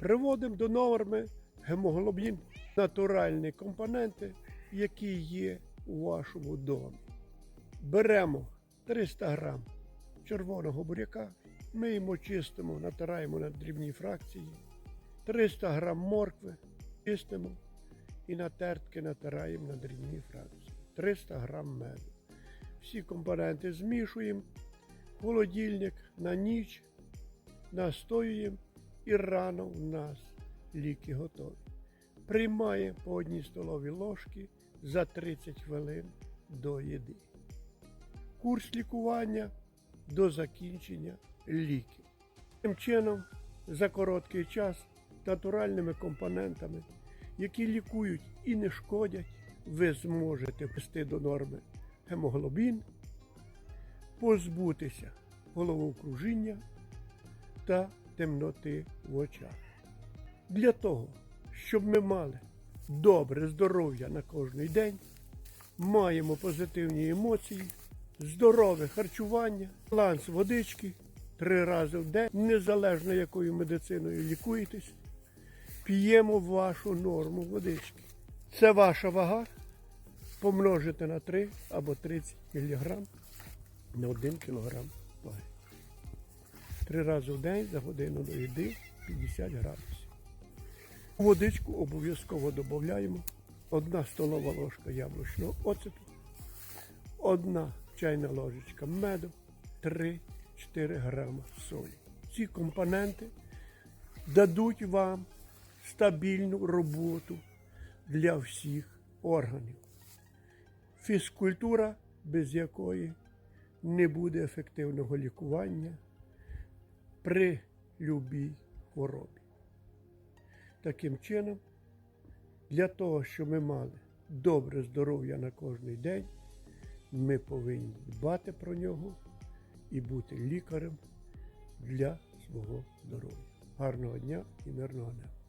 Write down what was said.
Приводимо до норми гемоглобін, натуральні компоненти, які є у вашому домі. Беремо 300 грам червоного буряка, миємо, чистимо, натираємо на дрібні фракції, 300 грам моркви, чистимо і на тертки натираємо на дрібні фракції, 300 грам меду. Всі компоненти змішуємо, холодильник на ніч, настоюємо і рано у нас ліки готові. Приймає по одній столовій ложці за 30 хвилин до їди. Курс лікування до закінчення ліків. Тим чином, за короткий час натуральними компонентами, які лікують і не шкодять, ви зможете ввести до норми гемоглобін, позбутися головокружіння та темноти в очах. Для того, щоб ми мали добре здоров'я на кожний день, маємо позитивні емоції, здорове харчування, баланс водички три рази в день, незалежно якою медициною лікуєтесь, п'ємо вашу норму водички. Це ваша вага помножити на 3 або 30 мг на 1 кг ваги. Три рази в день за годину до їди 50 градусів. Водичку обов'язково додаємо одна столова ложка яблучного оцету, одна чайна ложечка меду, 3-4 грама солі. Ці компоненти дадуть вам стабільну роботу для всіх органів. Фізкультура, без якої не буде ефективного лікування при любій хворобі. Таким чином, для того, щоб ми мали добре здоров'я на кожний день, ми повинні дбати про нього і бути лікарем для свого здоров'я. Гарного дня і мирного неба!